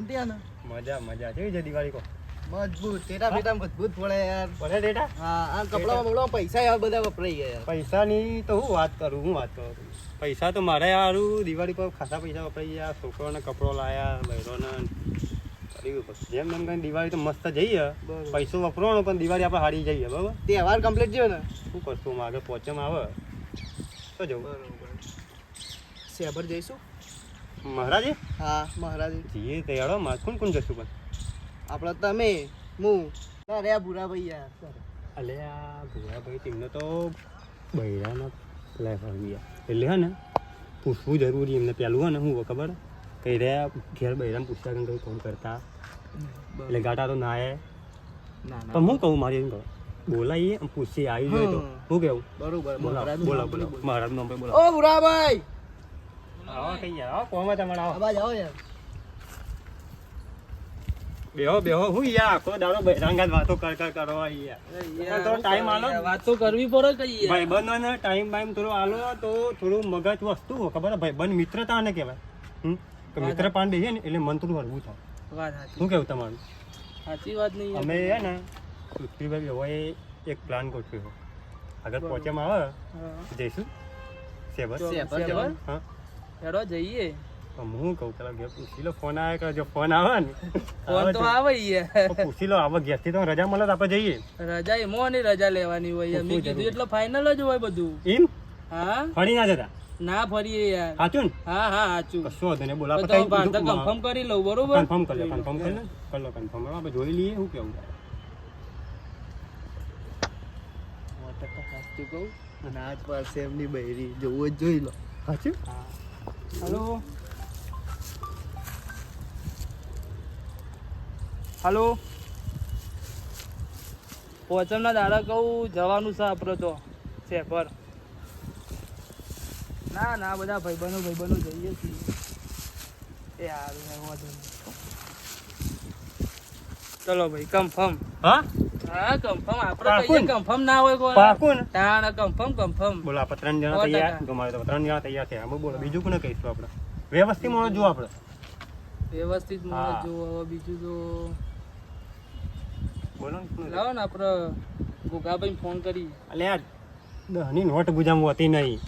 શાંતિ આ મજા મજા. કેવી છે દિવાળી કો? મજબૂત. ટેટા બેટા મજબૂત પડે યાર. પડે ટેટા? હા આ કપડામાં બપડામાં પૈસા યાર બધા વપરાઈ ગયા યાર. પૈસાની તો હું વાત કરું હું વાત કરું. પૈસા તો મારે સારું દિવાળી પર ખાસા પૈસા વપરાઈ ગયા. છોકરોને કપડો લાયા બહેરોને જેમ એમ કઈ દિવાળી તો મસ્ત જઈએ. પૈસો વપરાવાનો પણ દિવાળી આપણે હારી જઈએ બરાબર? તહેવાર કમ્પ્લીટ થયો ને? શું કરશું? મારે પોચમ આવે. તો જવું. બરોબર. શેભર જઈશું? મહારાજે? હા મહારાજે. જીએ તૈયારો માં કોણ કોણ જશું પણ આપણે તમે હું અરે આ ભૂરા ભાઈ યાર અલે આ ભૂરાભાઈ તેમને તો બૈરાના લાઈફ ગયા. એટલે હે ને પૂછવું જરૂરી એમને પેલું હે ને હું ખબર? કહી રહ્યા ઘેર બૈરામ પૂછતા કે કંઈ કોમ કરતા. એટલે ગાટા તો નાય પણ હું કહું મારી એમ કહું. બોલાઈએ પૂછી આવી જોઈએ તો. હું. કેવું? બરોબર બોલા બોલા બોલા. મહારાજ નો બોલા બોલો. ભૂરા ઓ ભૂરાભાઈ! આવો કઈ યાર કોમાં તમારે આવો? આવાજ આવો યાર. બેહો બેહો. હું યાર આખો દાડો બૈરાંગાત વાતો કર કર કરો યાર. તો ટાઈમ આલો વાતો કરવી પડે કઈ ભાઈ બંધ ટાઈમ બાઈમ થોડો આલો તો થોડું મગજ વસ્તુ ખબર ભાઈ બંધ મિત્રતા ને કહેવાય. હમ? કે મિત્ર પાન બેહીએ ને એટલે મન થોડું હળવું થાય. વાત સાચી. શું કેવું તમારું? સાચી વાત નહીં અમે હે ને પૃથ્વીભાઈ હોય એક પ્લાન ગોઠવ્યો. આગળ પહોંચેમાં આવે જઈશું. સેબર સેબર હા. હેડો જઈએ. હું કહું પેલા ઘેર પૂછી લો ફોન આવે કે જો ફોન આવે ને? ફોન તો આવે યાર પૂછી લો આવે ઘેરથી તો રજા મળે તો આપણે જઈએ. રજા એમો ની રજા લેવાની હોય યાર. મેં કીધું એટલે ફાઇનલ જ હોય બધું. એમ? હા? ફરી ના જતા? ના ફરીએ યાર. સાચું ને? હા હા સાચું કશો વાંધો ને બોલા તો કન્ફર્મ કરી લઉં બરોબર? કન્ફર્મ કરી લો કન્ફર્મ કરી લો. કરી લો કન્ફર્મ આપણે જોઈ લઈએ શું કેવું. સાચું કહું અને આજ પાસે એમની બૈરી જોવું જ જોઈ લો. સાચું હલો હલો પોચમના દાડા કહું, જવાનું છે આપણે તો શેફર ના ના, બધા ભાઈબંધો ભાઈબંધો જઈએ છીએ. એ સારું વાંધો ચલો ભાઈ કન્ફર્મ હા? હા કન્ફર્મ આપણે કહીએ કન્ફર્મ ના હોય કોઈ. પાકું ને તાણ કન્ફર્મ કન્ફર્મ બોલો આપણે ત્રણ જણા તૈયાર. ગમાડે તો ત્રણ જણા તૈયાર થયા. બોલો બીજું કોને કહીશું આપણે? વ્યવસ્થિત માણસ જુઓ આપણે. વ્યવસ્થિત હા. જો હવે બીજું તો બોલો ને લાવો ને આપણે ગોગાભાઈ ફોન કરી. અલે યાર દહની નોટ ગુજામાં હોતી નહીં.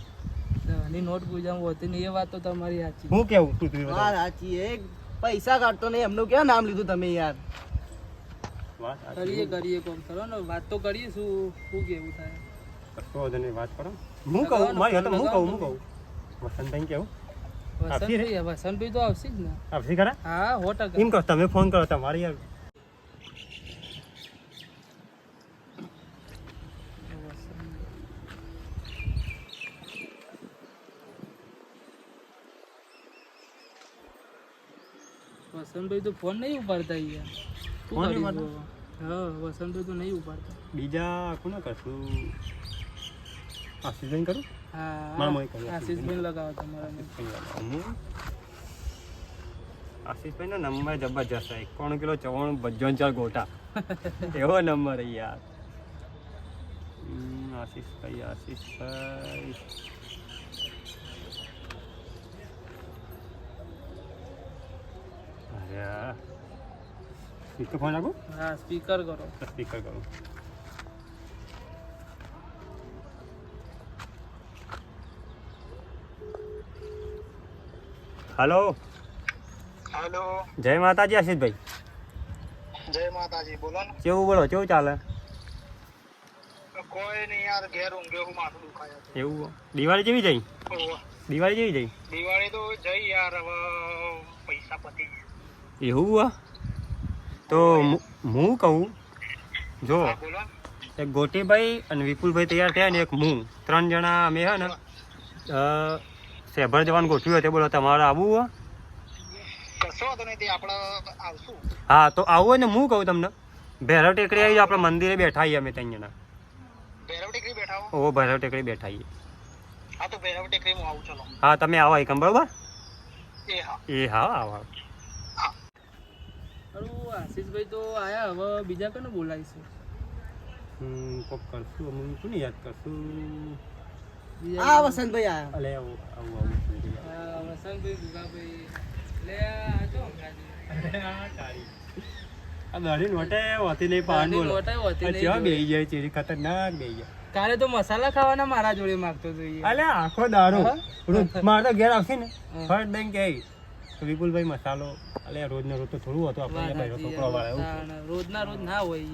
નોટ ગુજામ હોતી નહીં એ વાત તો તમારી સાચી. હું કેવું? વાત સાચી એ પૈસા કાઢતો નહીં એમનું ક્યાં નામ લીધું તમે યાર? વાત. કરીએ કરીએ કોમ. કરો ને? વાત તો કરીએ શું શું કેવું થાય? કશો વાંધો નહીં, વાત કરો. હું કહું? મારી હાથે હું કહું હું કહું? વસંતભાઈ કેવું? વસંતભાઈ વસંતભાઈ તો આવશે જ ને. આપસી ખરા? હા હો ટકા. એમ કહો તમે ફોન કરો તમારી યાર વસંતભાઈ તો ફોન નહીં ઉપાડતા યાર હવે? હા વસંતભાઈ તો નહીં ઉપાડતા. બીજા કોને કરશું? આશીષભાઈ કરું? હા મારા મોંએ કરી આશીષભાઈ લગાવો તમારા હું? આશીષભાઈ નો નંબર જબરજસ્ત છે. એકાણું કિલો ચવાણું ભજ્જન ચાર ગોટા. એવો નંબર યાર. હમ, આશીષભાઈ આશીષભાઈ અરે સ્પીકર ફોન આપો હા સ્પીકર કરો સ્પીકર કરું હલો હેલો જય માતાજી આશીષભાઈ જય માતાજી બોલો ને કેવું બોલો કેવું ચાલે કોઈ નહીં યાર ઘેર ઊંઘ્યો હું માથું દુખાય છે એવું દિવાળી જેવી જઈ ઓહો. દિવાળી જેવી જઈ દિવાળી તો જઈ યાર હવે પૈસા પતી ગયા. એવું આ તો હું કહું જો. એક ગોટીભાઈ અને વિપુલભાઈ તૈયાર થયા ને એક હું ત્રણ જણા અમે હે ને સેભર શેભર જવાનું ગોઠવ્યું હતું બોલો તમારે આવવું હો. કશો વાંધો નહીં તે આપણે આવશું. હા તો આવું હોય ને હું કહું તમને. ભૈરવ ટેકરી આવી આપણે મંદિરે બેઠા છીએ અમે ત્રણ જણા. ભૈરવ ટેકરી બેઠા હો? ઓ ભૈરવ ટેકરી બેઠા છીએ હા તો તમે આવો એકમ બરોબર એ હા. એ હા આવો આવો. આશીષભાઈ તો આયા હવે બીજા કોને બોલાવીશું? હમ, કોક કરશું અમે કોને યાદ કરશું? આ વસંતભાઈ આયા. અલે આવો આવો આવો વસંતભાઈ. ગુગાભાઈ લે આ તો. આ દાઢી નોટે હોતી નહીં પાન બોલો. નોટે હોતી આ નહીં ચેવા બેહી જાય ચેરી ખતરનાક બેહી જાય. કાલે તો મસાલા ખાવાના મારા જોડે માંગતો હતો અલે આખો દારૂ. મારા તો ઘેર આવશે ને. ફર્સ્ટ બેંક કે તો વિપુલભાઈ મસાલો એટલે રોજ ને રોજ તો થોડું હતું આપણે વાળા રોજના રોજ ના હોય.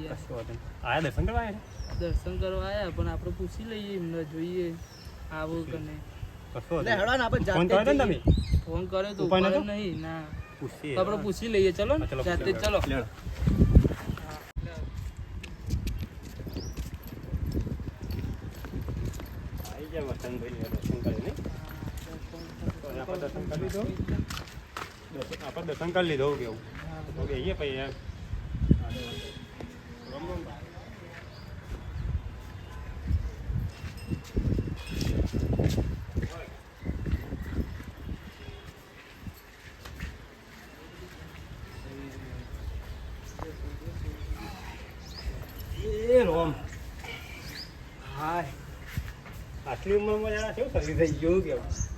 આયા દર્શન કરવા આવ્યા દર્શન કરવા આવ્યા પણ આપણે પૂછી લઈએ એમને જોઈએ આવું કે નહીં ને? કશું હતું નહીં. ફોન કર્યો હતો ને તમે ફોન કર્યો તો ઉપાય ઉપાડ્યો નહીં ના પૂછીએ. આપણે પૂછી લઈએ ચલો ને જાતે ચલો. દર્શન કરી નહીં? તો આપણે દર્શન કરી લીધું? દર્શન- આપણે દર્શન કરી લીધું કેવું તો બેહીએ પછી એમ. રમ રમ. એ રોમ હાય આટલી ઉંમરમાં જરા કેવું શરીર થઈ ગયું કેવું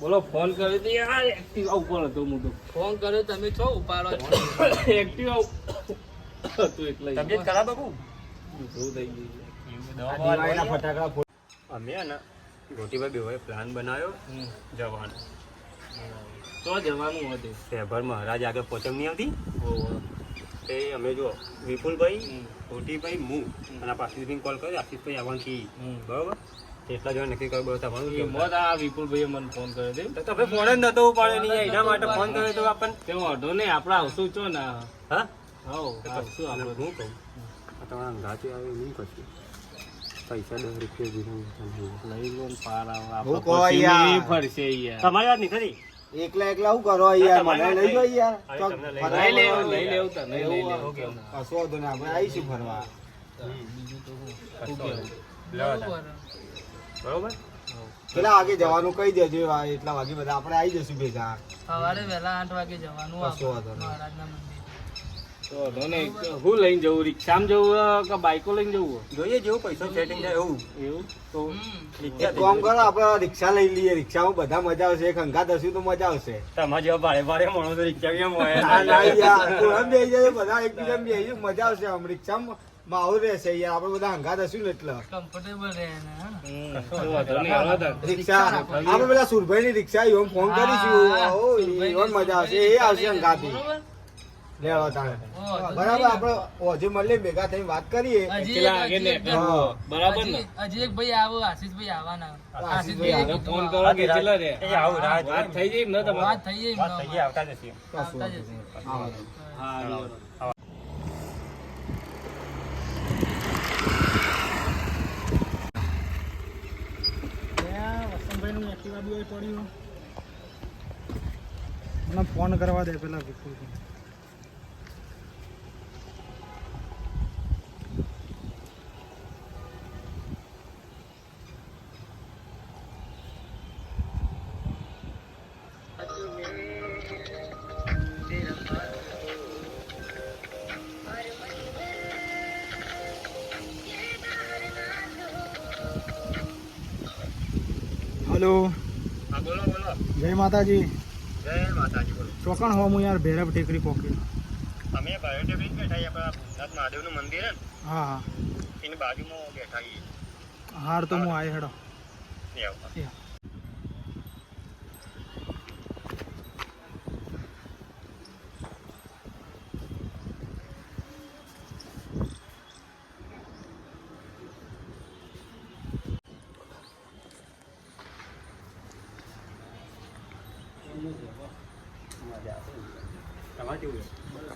બોલો. ફોન કર્યો તો યાર એક્ટિવા ઉપર હતો હું તો ફોન કર્યો તમે છો ઉપાડો. એક્ટિવા હતું એટલે તબિયત ખરાબ હતું શું થઈ ગયું ફટાકડા અમે ને ગોટીભાઈ બેવાએ પ્લાન બનાવ્યો જવાનો. તો જવાનું હતું. શેભર મહારાજ આગળ પોચમ નહીં આવતી ઓહો. તે અમે જો વિપુલભાઈ ગોટીભાઈ હું અને આશીષભાઈ કોલ કર્યો આશીષભાઈ આવવાનું કી બરોબર? એટલા જણા નક્કી કર્યું બરોબર તમારું કેવું? આ વિપુલભાઈએ મને ફોન કર્યો હતો તો તમે ફોન જ નતો ઉપાડ્યો નહીં એના માટે ફોન કર્યો તો આપણને. તે વાંધો નહીં આપણે આવશું છો ને. હા? હાઉ આવશું આપણે. હું કહું? તમારા અંગાથી આવે નહીં કશું પૈસા દસ રૂપિયા જેવા લઈ લો પાર આવો. હું ફરશે તમારી વાત નહીં ખરી? એકલા એકલા હું કરો યાર મને લઈ જો યાર લઈ ફરવા લઈ લેવું લઈ લેવું તને લઈ એવું લેવું કશું વાંધો આપણે. આવીશું ફરવા. પેલા બરોબર વાગે જવાનું કહી દેજો એટલા વાગે બધા. આપણે આવી જશું ભેગા. સવારે વહેલા આઠ વાગે જવાનું કશો વાંધો નહીં. તો વાંધો હું લઈને જવું રિક્ષામાં જવું કે બાઈકો લઈને જવું જોઈએ જેવું પૈસા સેટિંગ થાય એવું. એવું? તો એક કામ કરો આપણે રિક્ષા લઈ લઈએ રિક્ષામાં બધા મજા આવશે ખંખા દસ્યું તો મજા આવશે. તમારા જેવા ભારે ભારે માણસો રિક્ષા કેમ હોય? બેસી જાય બધા એકબીજા બે મજા આવશે આમ. રિક્ષામાં માહોલ રહેશે યાર આપણે બધા હંગાત હશું ને એટલે. કમ્ફર્ટેબલ રહે તો. રિક્ષા આપણે પેલા સુરભાઈ ની રિક્ષા ફોન કરીશું. મજા આવશે એ આવશે હંગાતી? લેવા તાણે બરાબર આપણે ઓજે મળીએ ભેગા થઈને વાત કરીએ. બરાબર ને? હજી- એક ભાઈ આવો આશીષભાઈ આવવાના. આશીષભાઈ આશીષભાઈએ હવે કીધું ફોન કરો કે કેટલા રે? એ આવું રાહ જોઈએ. વાત થઈ જાય ને તમારે? વાત થઈ જાય વાત થઈ એમનો આવતા જશે. આવતા વાંધો જશે. નહીં. આવો. હા લ્યો. મને ફોન કરવા દે પેલા વિપુલ હલો હા બોલો બોલો. જય માતાજી. જય માતાજી બોલો. ચોકણ હો હું યાર ભૈરવ ટેકરી પોકી. અમે પ્રાઇવેટ બેઠા છીએ આપણા ભૂતનાથ મહાદેવનું મંદિર હે હા હા. એની બાજુમાં બેઠા છીએ. હાર તો હું આવી હેડો. એ તમારે કેવું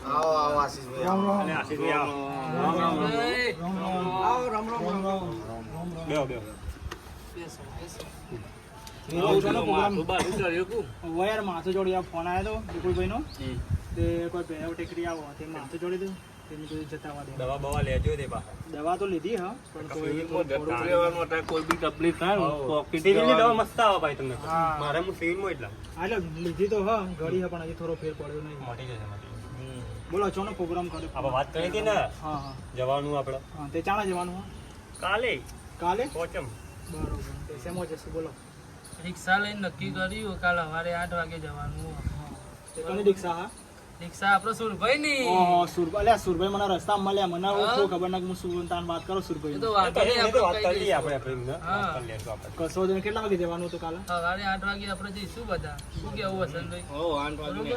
આવો આવો આશીષભાઈ રામ રામ આશીષભાઈ આવો. એ, આવો રામ રામ રામ રામ બેહો બેહો બેસો, બેસો. માથું બાથું ચડ્યું કું? હવે યાર માથું જોડી ફોન આવ્યો હતો વિપુલભાઈનો તે કોઈ ટેકરી આવો તે માથું જોડી દઉં દવા બવા લેજો તે દવા તો લીધી હા પણ કોઈ બી તકલીફ થાય દવા મસ્ત આવે ભાઈ તમને. હા. મારે હું સિવિલમાં એટલા. હા એટલે લીધી તો હા ઘડી હા પણ હજી થોડો ફેર પડ્યો નહીં. મટી જશે બોલો ચોનો પ્રોગ્રામ કર્યો આપણે વાત કરી હતી ને. હા હા. જવાનું આપણે હા તે ચાણા જવાનું હા? કાલે. કાલે? પોચમ. બરોબર તો જશે બોલો. રિક્ષા લઈને નક્કી કર્યું કાલે સવારે આઠ વાગે જવાનું. તે કોની રિક્ષા હા? રિક્ષા આપણો સુરભાઈ ની ઓહો સુરભાઈ અલ્યા સુરભાઈ મને રસ્તા મળ્યા મને ખબર ના કે હું સુરતાન વાત કરો સુરભાઈ. તો વાત આપણે આપણે આપણે. કેટલા વાગે જવાનું હતું કાલે? સવારે વાગે આપણે જઈશું બધા. શું કેવું વસંતભાઈ વાગે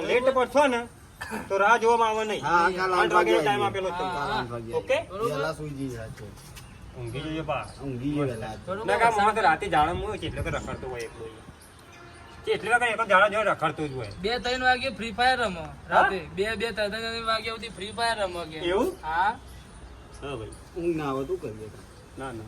લેટ પડશો ને? તો રાહ જોવામાં આવે નહીં. હા કાલ આઠ વાગે ટાઈમ આપેલો છે. વાગે ઓકે? બરોબર. વહેલા સુઈ જઈએ રાત્રે. ઊંઘી જઈએ બા. ઊંઘી જઈએ વહેલા. ના કામ મને તો રાતે જાણમ હોય કેટલો કે રખડતો હોય એકલો. કેટલી વખત એક જ જાડા જોડે રખડતો જ હોય. બે ત્રણ વાગે ફ્રી ફાયર રમો. રાતે. બે બે ત્રણ વાગે સુધી ફ્રી ફાયર રમો કે. એવું? હા? હા ભાઈ. ઊંઘ ના આવે તું કરીએ. ના ના.